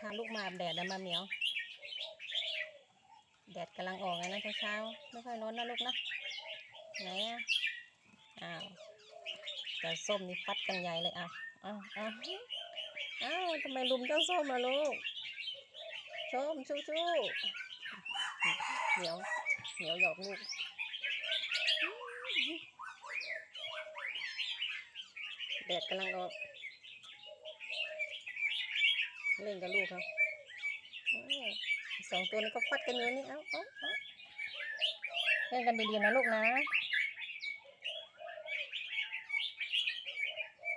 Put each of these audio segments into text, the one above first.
พาลูกมาอาบแดดนะมาเหมียว แดดกำลังออกไงนะเช้าๆไม่ค่อยร้อนนะลูกนะไหนอะอ้าวแต่ส้มนี่ฟัดกันใหญ่เลยอะอ้าวอ้าวอ้าวทำไมลุมเจ้าส้มล่ะลูกส้มชู้ชู้เหนียวเหนียวหยอกลูกแดดกำลังออก เล่นกับลูกเขาสองตัวนี้ก็ฟัดกันอยู่นี่เอ้าเอ้าเล่นกันดีๆนะลูกนะ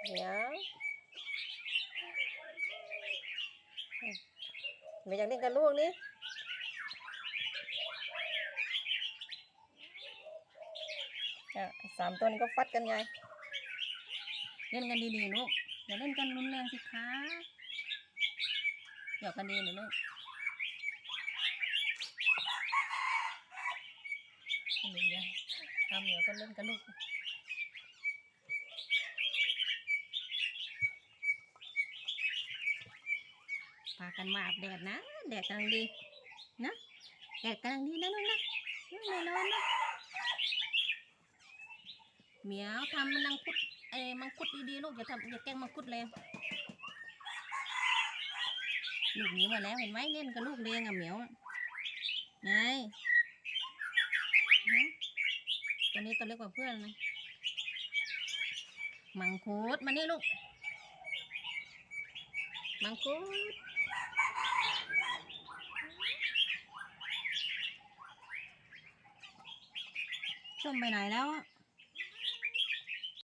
เดี๋ยวไม่อยากเล่นกับลูกนี่อะสามตัวนี้ก็ฟัดกันไง เล่นกันดีๆลูกอย่าเล่นกันรุนแรงสิคะ หยอกกันดีหน่อยลูกหนึ่งยังทำเหนียวก็เล่นกับลูกพากันมาอาบแดดนะ แดดกำลังดีนะแดดกำลังดีนะลูกนะไม่ร้อนนะเหมียวทำมันนังคุดเอ้มังคุดดีๆลูกอย่าทำอย่าแกล้งมังคุดแรง ลูกหนีมาแล้วเห็นไหมเล่นกับลูกเลี้ยงอะเหมียวไงตัวนี้ตัวเล็กกว่าเพื่อนนะมังคุดมานี่ลูก มังคุดส้มไปไหนแล้วอะ